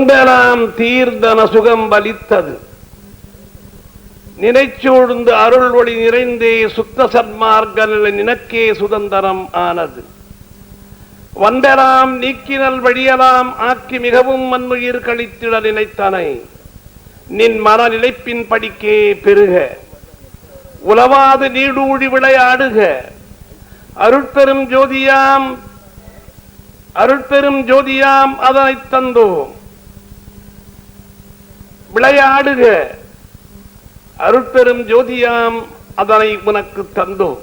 முன்பெல்லாம் தீர்ந்தன சுகம் பலித்தது நினைச்சூழ்ந்து அருள் ஒளி நிறைந்தே சுத்த சன்மார்க்க நினக்கே சுதந்திரம் ஆனது. வந்தலாம் நீக்கினல் வழியலாம் ஆக்கி மிகவும் மண்ணுயிர் கழித்திட நினைத்தனை. நின் மன நிலைப்பின் படிக்கே பெருக. உலவாது நீடூழி விளையாடுக. அருட்பெரும் ஜோதியாம் அருட்பெரும் ஜோதியாம் அதனை தந்தோம். விளையாடுக. அருட்பெரும் ஜோதியாம் அதனை உனக்கு தந்தோம்.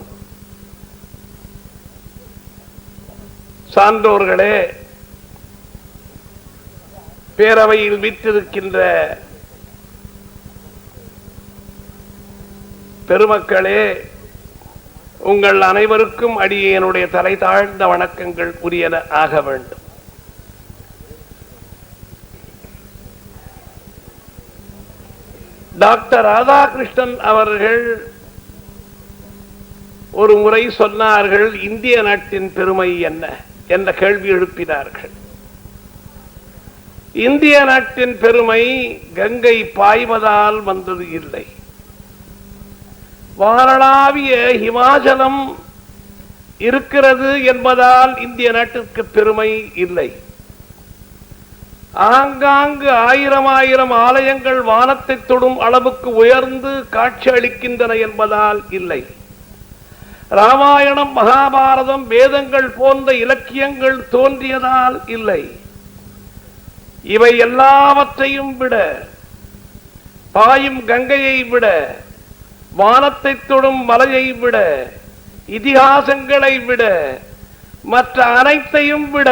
சான்றோர்களே பேரவையில் வீற்றிருக்கின்ற பெருமக்களே உங்கள் அனைவருக்கும் அடியேனுடைய தலை தாழ்ந்த வணக்கங்கள் உரியன ஆக வேண்டும். டாக்டர் ராதாகிருஷ்ணன் அவர்கள் ஒரு முறை சொன்னார்கள் இந்திய நாட்டின் பெருமை என்ன? என்ற கேள்வி எழுப்பினார்கள். இந்திய நாட்டின் பெருமை கங்கை பாய்வதால் வந்தது இல்லை. வாரணாவிய ஹிமாச்சலம் இருக்கிறது என்பதால் இந்திய நாட்டிற்கு பெருமை இல்லை. ஆங்காங்கு ஆயிரம் ஆயிரம் ஆலயங்கள் வானத்தை தொடும் அளவுக்கு உயர்ந்து காட்சி அளிக்கின்றன என்பதால் இல்லை. ராமாயணம் மகாபாரதம் வேதங்கள் போன்ற இலக்கியங்கள் தோன்றியதால் இல்லை. இவை எல்லாவற்றையும் விட பாயும் கங்கையை விட வானத்தை தொடும் மலையை விட இதிகாசங்களை விட மற்ற அனைத்தையும் விட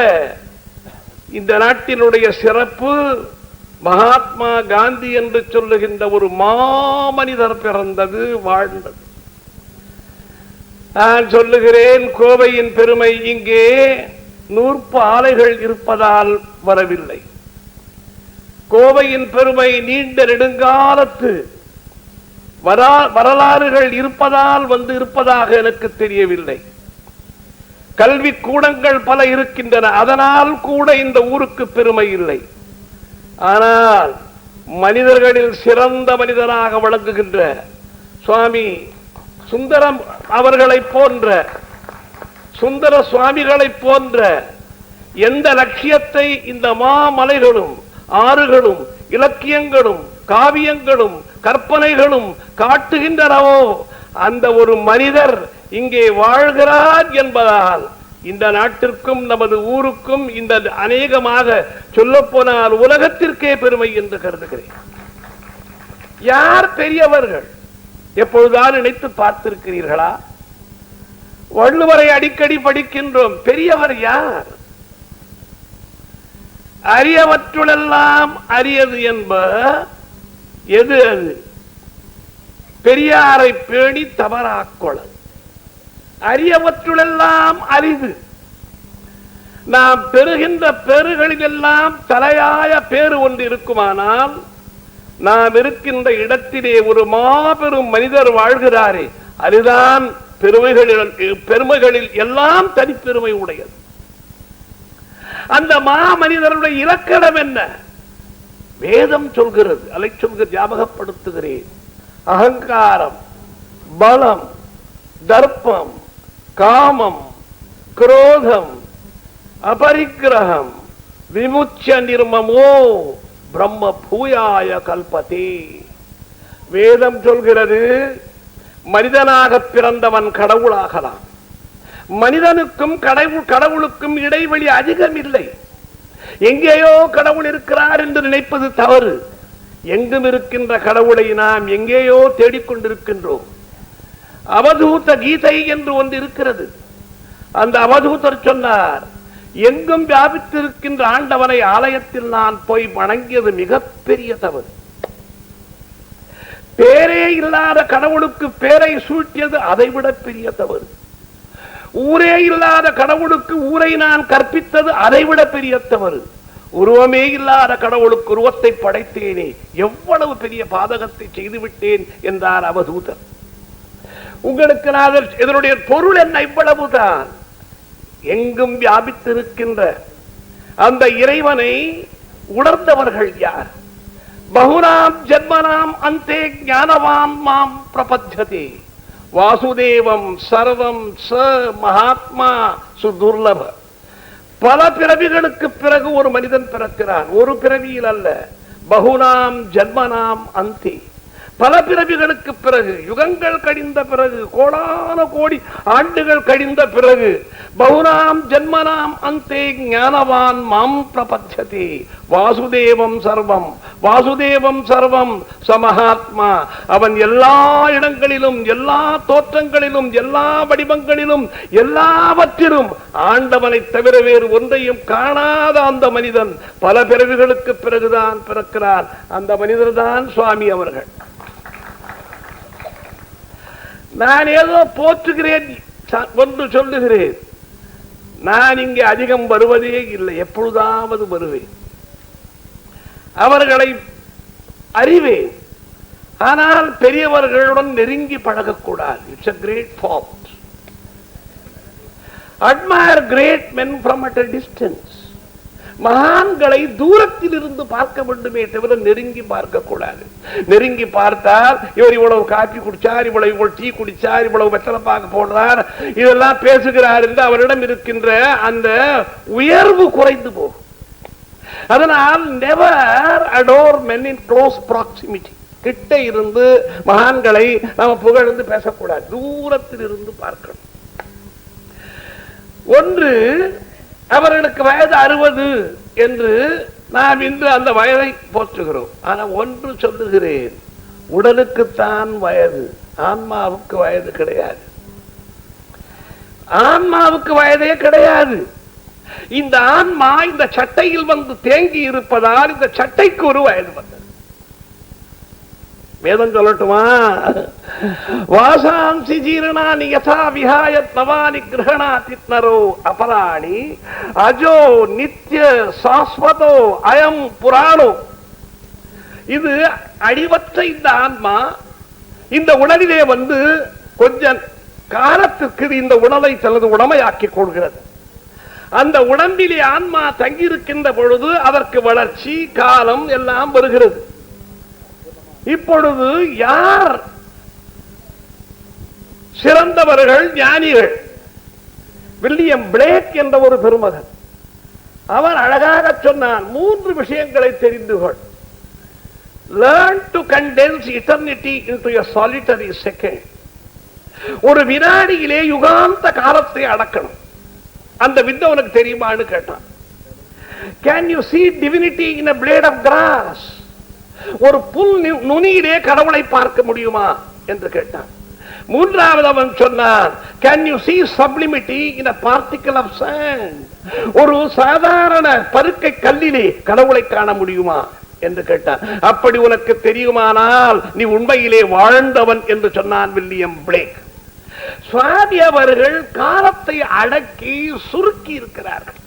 இந்த நாட்டினுடைய சிறப்பு மகாத்மா காந்தி என்று சொல்லுகின்ற ஒரு மாமனிதர் பிறந்தது வாழ்ந்தது. நான் சொல்லுகிறேன் கோவையின் பெருமை இங்கே நூற்பு ஆலைகள் இருப்பதால் வரவில்லை. கோவையின் பெருமை நீண்ட நெடுங்காலத்து வரா- வரலாறுகள் இருப்பதால் வந்து இருப்பதாக எனக்கு தெரியவில்லை. கல்வி கூடங்கள் பல இருக்கின்றன. அதனால் கூட இந்த ஊருக்கு பெருமை இல்லை. ஆனால் மனிதர்களில் சிறந்த மனிதராக விளங்குகின்ற சுவாமி சுந்தரம் அவர்களை போன்ற சுந்தர சுவாமிகளை போன்ற எந்த லட்சியத்தை இந்த மாமலைகளும் ஆறுகளும் இலக்கியங்களும் காவியங்களும் கற்பனைகளும் காட்டுகின்றனவோ அந்த ஒரு மனிதர் இங்கே வாழ்கிறார் என்பதால் இந்த நாட்டிற்கும் நமது ஊருக்கும் இந்த அநேகமாக சொல்ல போனால் உலகத்திற்கே பெருமை என்று கருதுகிறேன். யார் பெரியவர்கள் எப்பொழுதான் நினைத்து பார்த்திருக்கிறீர்களா? வள்ளுவரை அடிக்கடி படிக்கின்றோம். பெரியவர் யார்? அரியவற்றுளெல்லாம் அரியது என்ப எது அது? பெரியாரை பேணி தவறாக்கொள்ள அரியவற்றுளெல்லாம் அரிது நாம் பெறுகின்ற பேறுகளிலெல்லாம் தலையாய பேறு ஒன்று இருக்குமானால் நாம் இருக்கின்ற இடத்திலே ஒரு மாபெரும் மனிதர் வாழ்கிறாரே அதுதான் பெருமைகளில் பெருமைகளில் எல்லாம் தனிப்பெருமை உடையது. அந்த மா மனிதருடைய இலக்கணம் என்ன? வேதம் சொல்கிறது அதை சொல்கிற ஞாபகப்படுத்துகிறேன். அகங்காரம் பலம் தர்ப்பம் காமம் குரோதம் அபரிக்கிரகம் விமுச்ச நிர்மமோ பிரம்ம பூயாய கல்பதே. வேதம் சொல்கிறது மனிதனாக பிறந்தவன் கடவுளாகலாம். மனிதனுக்கும் கடவுள் கடவுளுக்கும் இடைவெளி அதிகம் இல்லை எங்கேயோ கடவுள் இருக்கிறார் என்று நினைப்பது தவறு. எங்கும் இருக்கின்ற கடவுளை நாம் எங்கேயோ தேடிக்கொண்டிருக்கின்றோம். அவதூத கீதை என்று ஒன்று இருக்கிறது. அந்த அவதூதர் சொன்னார் எங்கும் வியாபித்திருக்கின்ற ஆண்டவனை ஆலயத்தில் நான் போய் வணங்கியது மிகப்பெரிய தவறு. பேரே இல்லாத கடவுளுக்கு பேரை சூட்டியது அதைவிட பெரிய தவறு. ஊரே இல்லாத கடவுளுக்கு ஊரை நான் கற்பித்தது அதைவிட பெரிய தவறு. உருவமே இல்லாத கடவுளுக்கு உருவத்தை படைத்தேனே எவ்வளவு பெரிய பாதகத்தை செய்துவிட்டேன் என்றார் அவதூதர். உங்களுக்கு நான் இதனுடைய பொருள் என்ன இவ்வளவுதான்? எங்கும் வியாபித்திருக்கின்ற அந்த இறைவனை உணர்ந்தவர்கள் யார்? பகுனாம் ஜென்மனாம் அந்தே ஞானவான் மாம் பிரபத்தியதே. வாசுதேவம் சர்வம் ச மகாத்மா சுதுர்லப. பல பிறவிகளுக்கு பிறகு ஒரு மனிதன் பிறக்கிறான். ஒரு பிறவியில் அல்ல. பகுனாம் ஜென்மனாம் அந்தே. பல பிறவிகளுக்கு பிறகு யுகங்கள் கடிந்த பிறகு கோடான கோடி ஆண்டுகள் கடிந்த பிறகு பௌனாம் ஜன்மனாம் அந்தே ஞானவான் மாம் பிரபத்தியதே. வாசுதேவம் சர்வம் வாசுதேவம் சர்வம் சமஹாத்மா. அவன் எல்லா இடங்களிலும் எல்லா தோற்றங்களிலும் எல்லா வடிவங்களிலும் எல்லாவற்றிலும் ஆண்டவனை தவிர வேறு ஒன்றையும் காணாத அந்த மனிதன் பல பிறவிகளுக்கு பிறகுதான் பிறக்கிறான். அந்த மனிதர் தான் சுவாமி அவர்கள். நான் ஏதோ போற்றுகிறேன் ஒன்று சொல்லுகிறேன். நான் இங்கே அதிகம் வருவதே இல்லை எப்பொழுதாவது வருவேன். அவர்களை அறிவேன். ஆனால் பெரியவர்களுடன் நெருங்கி பழகக்கூடாது. It's a great form admire great men from at a distance மகான்களை தூரத்தில் இருந்து பார்க்க வேண்டுமே தவிர நெருங்கி பார்க்க கூடாது நெருங்கி பார்த்தால் இவர் இவ்வளவு காப்பி குடிச்சார் இவ்வளவு இவ்வளவு டீ குடிச்சார் இவ்வளவு வெத்தலை பார்க்க போடுறார் இதெல்லாம் பேசுகிறார் என்று அவரிடம் இருக்கின்ற அந்த உயர்வு குறைந்து போகும். அதனால் never adore men in close proximity கிட்ட இருந்து மகான்களை நாம புகழ்ந்து பேசக்கூடாது. தூரத்தில் இருந்து பார்க்கணும். ஒன்று அவர்களுக்கு வயது அறுபது என்று நாம் இன்று அந்த வயதை போற்றுகிறோம். ஆனா ஒன்று சொல்லுகிறேன் உடலுக்குத்தான் வயது ஆன்மாவுக்கு வயது கிடையாது. ஆன்மாவுக்கு வயதே கிடையாது. இந்த ஆன்மா இந்த சட்டையில் வந்து தேங்கி இருப்பதால் இந்த சட்டைக்கு ஒரு வயது வந்தது. வேதம் சொல்லட்டுமா? வாசாம்சி ஜீரணானி யதா விஹாயத் நவானி கிரகணாதி அபராணி அஜோ நித்ய சாஸ்வதோ அயம் புராணோ. இது அடிவற்ற இந்த ஆன்மா இந்த உடலிலே வந்து கொஞ்சம் காலத்துக்கு இந்த உடலை தனது உடமையாக்கிக் கொள்கிறது. அந்த உடம்பிலே ஆன்மா தங்கியிருக்கின்ற பொழுது அதற்கு வளர்ச்சி காலம் எல்லாம் வருகிறது. இப்பொழுது யார் சிறந்தவர்கள் ஞானிகள்? வில்லியம் பிளேக் என்ற ஒரு பெருமகன். அவன் அழகாக சொன்னான் மூன்று விஷயங்களை தெரிந்து கொள். Learn to condense eternity into a solitary second ஒரு வினாடியிலே யுகாந்த காலத்தை அடக்கணும். அந்த வித்தை உனக்கு தெரியுமான்னு கேட்டான். Can you see divinity in a blade of grass ஒரு புல் நுனியிலே கடவுளை பார்க்க முடியுமா? என்று கேட்டான். மூன்றாவது அவன் சொன்னான் can you see sublimity in a particle of ஒரு சாதாரண பருக்கை கல்லிலே கடவுளை காண முடியுமா? என்று கேட்டான். அப்படி உனக்கு தெரியுமானால் நீ உண்மையிலே வாழ்ந்தவன் என்று சொன்னான் வில்லியம் பிளேக். சுவாமி அவர்கள் காலத்தை அடக்கி சுருக்கி இருக்கிறார்கள்.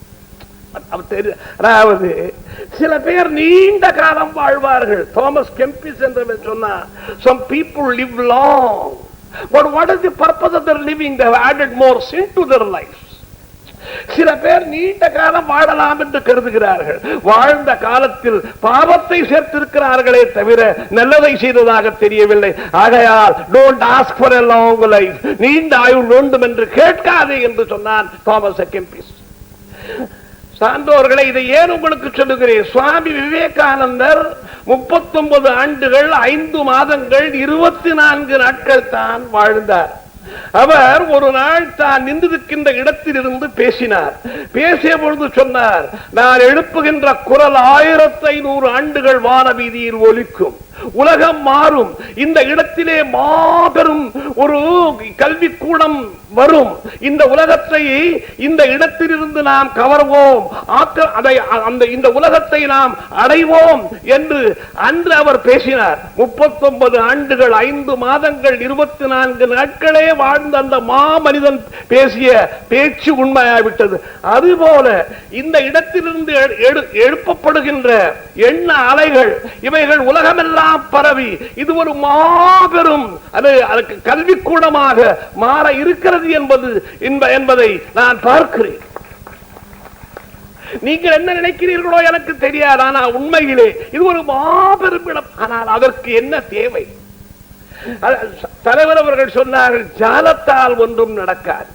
அதாவது சில பேர் நீண்ட காலம் வாழ்வார்கள். தாமஸ் கெம்பிஸ் என்று சொன்னா some people live long but what is the purpose of their living they have added more sin to their சில பேர் நீண்ட காலம் வாழலாம் என்று கருதுகிறார்கள். வாழ்ந்த காலத்தில் பாவத்தை சேர்த்திருக்கிறார்களே தவிர நல்லதை செய்ததாக தெரியவில்லை. ஆகையால் don't ask for a long life நீண்ட ஆயுள் வேண்டும் என்று கேட்காதே என்று சொன்னான் தாமஸ் கெம்பிஸ் சான்றோர்களை இதை ஏன் உங்களுக்கு சொல்லுகிறேன்? சுவாமி விவேகானந்தர் 39 ஆண்டுகள் ஐந்து மாதங்கள் இருபத்தி நான்கு நாட்கள் தான் வாழ்ந்தார். அவர் ஒரு நாள் தான் நின்றிருக்கின்ற இடத்திலிருந்து பேசினார். பேசிய பொழுது சொன்னார் நான் எழுப்புகின்ற குரல் ஆயிரத்தி ஐநூறு ஆண்டுகள் வான வீதியில் ஒலிக்கும். உலகம் மாறும். இந்த இடத்திலே மாபெரும் ஒரு கல்விக்கூடம் வரும். இந்த உலகத்தை இந்த இடத்திலிருந்து நாம் கவர்வோம். அதை அந்த இந்த உலகத்தை நாம் அடைவோம் என்று அன்று அவர் பேசினார். 39 ஆண்டுகள் ஐந்து மாதங்கள் இருபத்தி நான்கு நாட்களே வாழ்ந்த அந்த மாமனிதன் பேசிய பேச்சு உண்மையாகிவிட்டது. அதுபோல இந்த இடத்திலிருந்து எழுப்பப்படுகின்ற எண்ண அலைகள் இவைகள் உலகமெல்லாம் பரவி இது ஒரு மாபெரும் அது அதற்கு கல்விக்கூடமாக மாற இருக்கிறது என்பது என்பதை நான் பார்க்கிறேன். நீங்கள் என்ன நினைக்கிறீர்களோ எனக்கு தெரியாது ஆனா உண்மையிலே இது ஒரு மாபெரும் இடம். ஆனால் அதற்கு என்ன தேவை? தலைவர் அவர்கள் சொன்னார்கள் ஜாலத்தால் ஒன்றும் நடக்காது.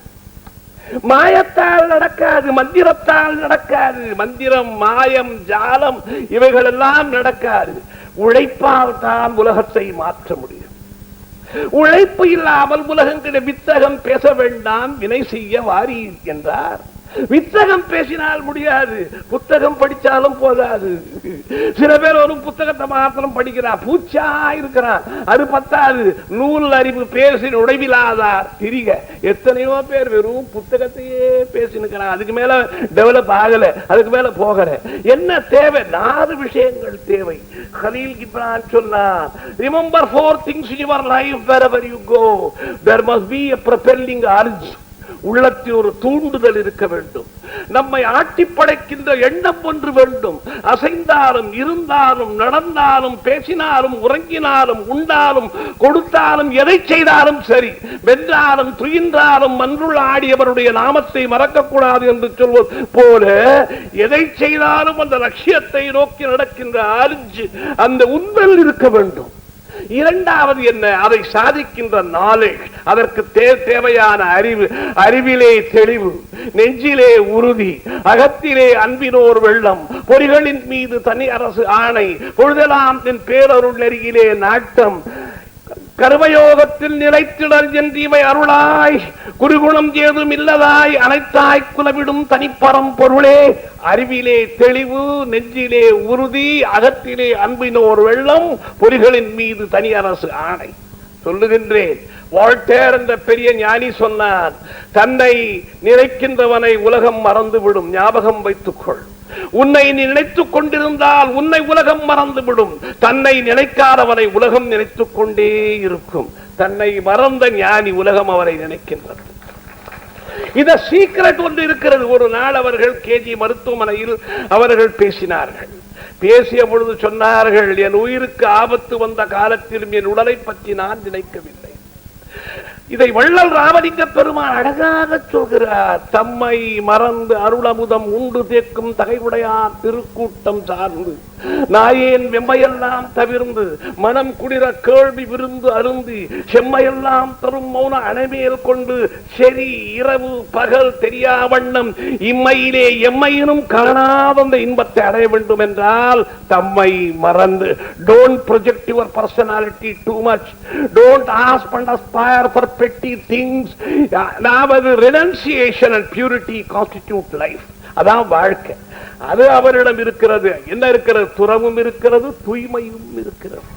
மாயத்தால் நடக்காது மந்திரத்தால் நடக்காது. மந்திரம் மாயம் ஜாலம் இவைகள் எல்லாம் நடக்காது. உழைப்பால் தான் உலகத்தை மாற்ற முடியும். உழைப்பு இல்லாமல் உலகங்கிற வித்தகம் பேச வேண்டாம் வினை செய்ய வாரி என்றார். வித்தகம் பேசினால் முடியாது புத்தகம் படிச்சாலும் போதாது. சில பேர் ஒரு புத்தகத்தை மாத்திரம் படிக்கிறான் பூச்சா இருக்கிறான் அது பத்தாது. நூல் அறிவு பேசி நுழைவிலாதார் திரிக எத்தனையோ பேர் வெறும் புத்தகத்தையே பேசினுக்கிறான் அதுக்கு மேல டெவலப் ஆகல அதுக்கு மேல போகல. என்ன தேவை? நாலு விஷயங்கள் தேவை. ஹலீல் கிப்ரான் சொன்னார் remember four things in your life wherever you go there must be a propelling urge உள்ளத்தில் ஒரு தூண்டுதல் இருக்க வேண்டும். நம்மை ஆட்டி படைக்கின்ற எண்ணம் ஒன்று வேண்டும். அசைந்தாலும் இருந்தாலும் நடந்தாலும் பேசினாலும் உறங்கினாலும் உண்டாலும் கொடுத்தாலும் எதை செய்தாலும் சரி. வென்றாலும் துயின்றாலும் மன்றுள் ஆடியவருடைய நாமத்தை மறக்கக்கூடாது என்று சொல்வது போல எதை செய்தாலும் அந்த லட்சியத்தை நோக்கி நடக்கின்ற அரிஞ்சு அந்த உண்மையில் இருக்க வேண்டும். இரண்டாவது என்ன? அதை சாதிக்கின்ற நாலேஜ் அதற்கு தே- தேவையான அறிவு அறிவிலே தெளிவு நெஞ்சிலே உறுதி அகத்திலே அன்பினோர் வெள்ளம் பொறிகளின் மீது தனி அரசு ஆணை பொழுதெல்லாம் என் பேரருள் நெறியிலே நாட்டம் கருமயோகத்தில் நிலைத்திடல் என்று இவை அருளாய் குருகுணம் ஏதும் இல்லதாய் அனைத்தாய் குலவிடும் தனிப்பரம் பொருளே அறிவிலே தெளிவு நெஞ்சிலே உறுதி அகத்திலே அன்பினோர் வெள்ளம் பொறிகளின் மீது தனி அரசு ஆணை. சொல்லுகின்றேன் வால்டேர் என்ற பெரிய ஞானி சொன்னார் தன்னை நினைக்கின்றவனை உலகம் மறந்துவிடும் ஞாபகம் வைத்துக்கொள். உன்னை நீ நினைத்துக் கொண்டிருந்தால் உன்னை உலகம் மறந்துவிடும். தன்னை நினைக்காதவனை உலகம் நினைத்துக் கொண்டே இருக்கும். தன்னை மறந்த ஞானி உலகம் அவரை நினைக்கின்றது. இந்த சீக்கிரட் ஒன்று இருக்கிறது. ஒரு நாள் அவர்கள் கேஜி மருத்துவமனையில் அவர்கள் பேசினார்கள். பேசிய பொழுது சொன்னார்கள் என் உயிருக்கு ஆபத்து வந்த காலத்திலும் என் உடலை பற்றி நான் நினைக்கவில்லை. இதை வள்ளல் ராமலிங்க பெருமான் அழகாக சொல்கிறார். தம்மை மறந்து அருளமுதம் உண்டு தேக்கும் தகைவுடையார் திருக்கூட்டம் சார்ந்து. நாயேன் வெம்மையெல்லாம் தவிர்ந்து மனம் குளிர கேள்வி விருந்து அருந்தி செம்மையெல்லாம் தரும் மௌன அணைமேல் கொண்டு செறி இரவு பகல் தெரியா வண்ணம் இம்மையிலே எம்மையினும் காணாத அந்த இன்பத்தை அடைய வேண்டும் என்றால் தம்மை மறந்து. Don't project your personality too much don't ask and aspire for petty things அதாவது renunciation and purity constitute life அதான் வாழ்க்கை அது அவரிடம் இருக்கிறது என்ன இருக்கிறது துறவும் இருக்கிறது தூய்மையும் இருக்கிறது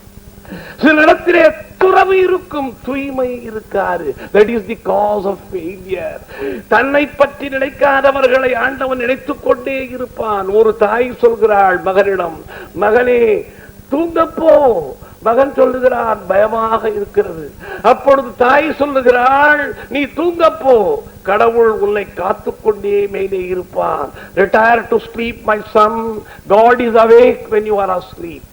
சில இடத்திலே துறவு இருக்கும் தூய்மை இருக்காது that is the cause of failure தன்னை பற்றி நினைக்காதவர்களை ஆண்டவன் நினைத்துக் கொண்டே இருப்பான் ஒரு தாய் சொல்கிறாள் மகனிடம் மகனே தூங்கப்போ மகன் சொல்லுகிறான் பயமாக இருக்கிறது. அப்பொழுது தாய் சொல்லுகிறாள் நீ தூங்கப்போ. கடவுள் உன்னை காத்துக்கொண்டே மேலே இருப்பான் retire to sleep my son God is awake when you are asleep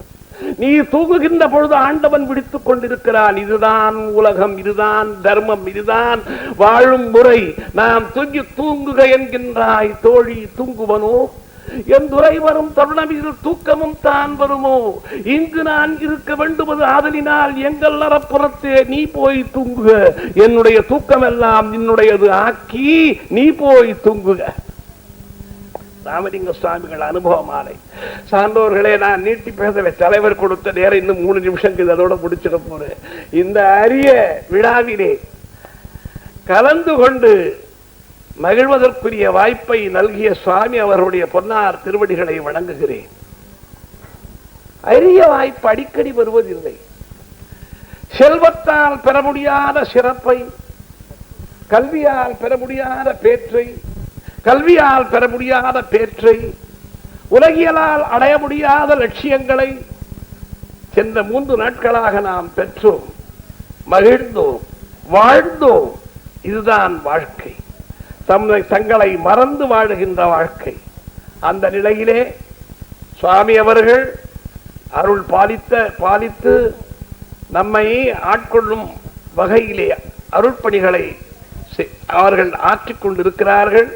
நீ தூங்குகின்ற பொழுது ஆண்டவன் விடுத்துக் கொண்டிருக்கிறான். இதுதான் உலகம் இதுதான் தர்மம் இதுதான் வாழும் முறை. நாம் தூங்கி தூங்குக என்கின்றாய் தோழி தூங்குவனோ? என் துறை வரும் தருணமில் தூக்கமும் தான் வருமோ? இங்கு நான் இருக்க வேண்டுமது ஆதலினால் எங்கள் அறப்புறத்தே நீ போய் தூங்குக. என்னுடைய தூக்கம் எல்லாம் நின்னுடையது ஆக்கி நீ போய் தூங்குக. ராமலிங்க சுவாமிகள் அனுபவமாலை. சான்றோர்களே நான் நீட்டி பேசல தலைவர் கொடுத்த நேரம் இன்னும் மூணு நிமிஷங்கள் அதோட முடிச்சிட போறேன். இந்த அரிய விழாவிலே கலந்து கொண்டு மகிழ்வதற்குரிய வாய்ப்பை நல்கிய சுவாமி அவருடைய பொன்னார் திருவடிகளை வணங்குகிறேன். அரிய வாய்ப்பு அடிக்கடி வருவதில்லை. செல்வத்தால் பெற முடியாத சிறப்பை கல்வியால் பெற முடியாத பேற்றை கல்வியால் பெற முடியாத பேற்றை உலகியலால் அடைய முடியாத லட்சியங்களை சென்ற மூன்று நாட்களாக நாம் பெற்றோம். மகிழ்ந்தோம் வாழ்ந்தோம். இதுதான் வாழ்க்கை. தம்மை தங்களை மறந்து வாழுகின்ற வாழ்க்கை. அந்த நிலையிலே சுவாமி அவர்கள் அருள் பாலித்த பாலித்து நம்மை ஆட்கொள்ளும் வகையிலே அருட்பணிகளை செ- அவர்கள் ஆற்றிக்கொண்டிருக்கிறார்கள்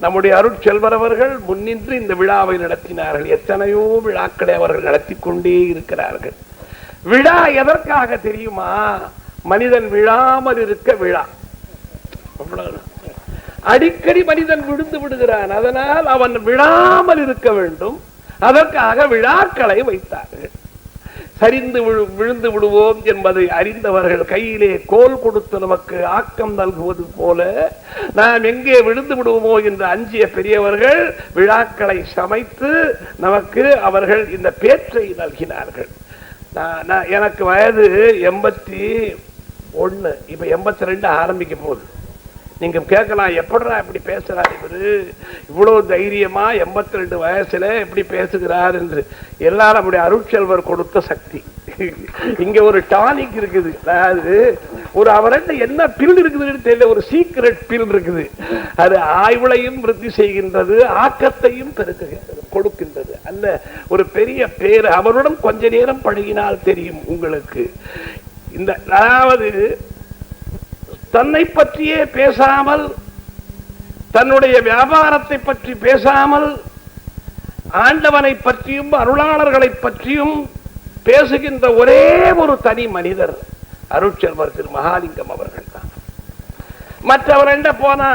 நம்முடைய அருட்செல்வர் அவர்கள் முன்னின்று இந்த விழாவை நடத்தினார்கள். எத்தனையோ விழாக்களை அவர்கள் நடத்தி கொண்டே இருக்கிறார்கள். விழா எதற்காக தெரியுமா? மனிதன் விழாமல் இருக்க விழா. அவ்வளவுதான். அடிக்கடி மனிதன் விழுந்து விடுகிறான். அதனால் அவன் விழாமல் இருக்க வேண்டும். அதற்காக விழாக்களை வைத்தார்கள். சரிந்து விழு விழுந்து விடுவோம் என்பதை அறிந்தவர்கள் கையிலே கோல் கொடுத்து நமக்கு ஆக்கம் நல்குவது போல நாம் எங்கே விழுந்து விடுவோமோ என்று அஞ்சிய பெரியவர்கள் விழாக்களை சமைத்து நமக்கு அவர்கள் இந்த பேற்றை நல்கினார்கள். நான் எனக்கு வயது எண்பத்தி ஒண்ணு. இப்ப எண்பத்தி ரெண்டு ஆரம்பிக்க போகுது. நீங்க கேட்கலாம் எப்படா இப்படி பேசுறாரு இவரு? இவ்வளவு தைரியமா எண்பத்தி ரெண்டு வயசுல எப்படி பேசுகிறார் என்று. எல்லாம் நம்முடைய அருட்செல்வர் கொடுத்த சக்தி. இங்க ஒரு டானிக் இருக்குது. அதாவது ஒரு அவர்கிட்ட என்ன பில் இருக்குதுன்னு தெரியல ஒரு சீக்ரெட் பில் இருக்குது. அது ஆய்வுளையும் விருத்தி செய்கின்றது ஆக்கத்தையும் பெருக்குகின்றது கொடுக்கின்றது. அல்ல ஒரு பெரிய பேர் அவருடன் கொஞ்ச நேரம் பழகினால் தெரியும் உங்களுக்கு. இந்த அதாவது தன்னை பற்றியே பேசாமல் தன்னுடைய வியாபாரத்தை பற்றி பேசாமல் ஆண்டவனை பற்றியும் அருளாளர்களை பற்றியும் பேசுகின்ற ஒரே ஒரு தனி மனிதர் அருட்செல்வர் திரு மகாலிங்கம் அவர்கள் தான். மற்றவர் என்ன போனா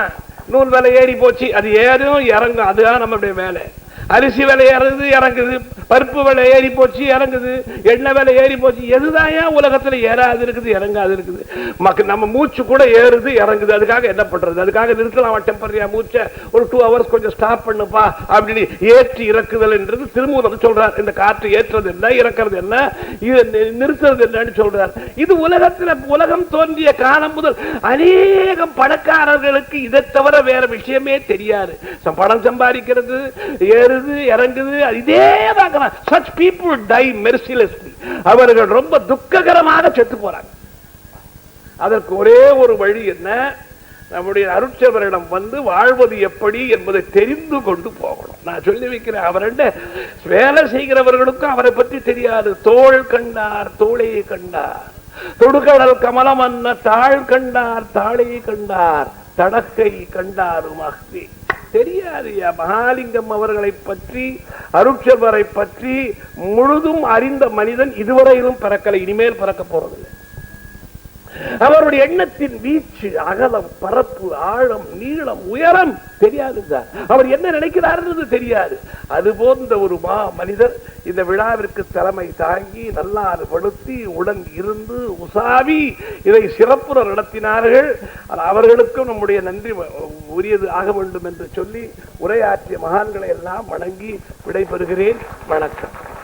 நூல் விலை ஏறி போச்சு அது ஏறும் இறங்கும் அதுதான் நம்மளுடைய வேலை. அரிசி விலை இறங்குது இறங்குது. பருப்பு விலை ஏறி போச்சு இறங்குது. எண்ணெய் விலை ஏறி போச்சு. எதுதான் ஏன் உலகத்தில் ஏறாது இருக்குது இறங்காது இருக்குது. மக்க நம்ம மூச்சு கூட ஏறுது இறங்குது. அதுக்காக என்ன பண்ணுறது அதுக்காக நிறுத்தலாம். டெம்பரரியா மூச்சை. ஒரு டூ ஹவர்ஸ் கொஞ்சம் ஸ்டாப் பண்ணுப்பா. அப்படின்னு ஏற்றி இறக்குதல் என்றது திருமூலம் சொல்றார். இந்த காற்று ஏற்றுறது என்ன இறக்கிறது என்ன இது நிறுத்துறது என்னன்னு சொல்றார். இது உலகத்தில் உலகம் தோன்றிய காலம் முதல் அநேகம் பணக்காரர்களுக்கு இதை தவிர வேற விஷயமே தெரியாது. பணம் சம்பாதிக்கிறது ஏறு ஏறுது இறங்குது. இதே பார்க்கலாம் சச் பீப்புள் டை mercilessly. அவர்கள் ரொம்ப துக்ககரமாக செத்து போறாங்க. அதற்கு ஒரே ஒரு வழி என்ன? நம்முடைய அருட்சவரிடம் வந்து வாழ்வது எப்படி என்பதை தெரிந்து கொண்டு போகணும். நான் சொல்லி வைக்கிறேன் அவர்கிட்ட வேலை செய்கிறவர்களுக்கும் அவரை பற்றி தெரியாது. தோல் கண்டார் தோளையை கண்டார். தொடுகடல் கமலம் அன்ன தாழ் கண்டார் தாளையை கண்டார். தடக்கை கண்டார் மகதி தெரியாது மகாலிங்கம் அவர்களை பற்றி அருட்சவரை பற்றி முழுதும் அறிந்த மனிதன் இதுவரையிலும் பிறக்கலை. இனிமேல் பிறக்க போறதில்லை. அவருடைய எண்ணத்தின் வீச்சு அகலம் பரப்பு ஆழம் நீளம் உயரம் தெரியாது சார். அவர் என்ன நினைக்கிறார்ன்றது தெரியாது. அது போன்ற ஒரு மா மனிதர் இந்த விழாவிற்கு தலைமை தாங்கி நல்லாறு படுத்தி உடன் இருந்து உசாவி இதை சிறப்புற நடத்தினார்கள். அவர்களுக்கும் நம்முடைய நன்றி உரியது ஆக வேண்டும் என்று சொல்லி உரையாற்றிய மகான்களை எல்லாம் வணங்கி விடைபெறுகிறேன். வணக்கம்.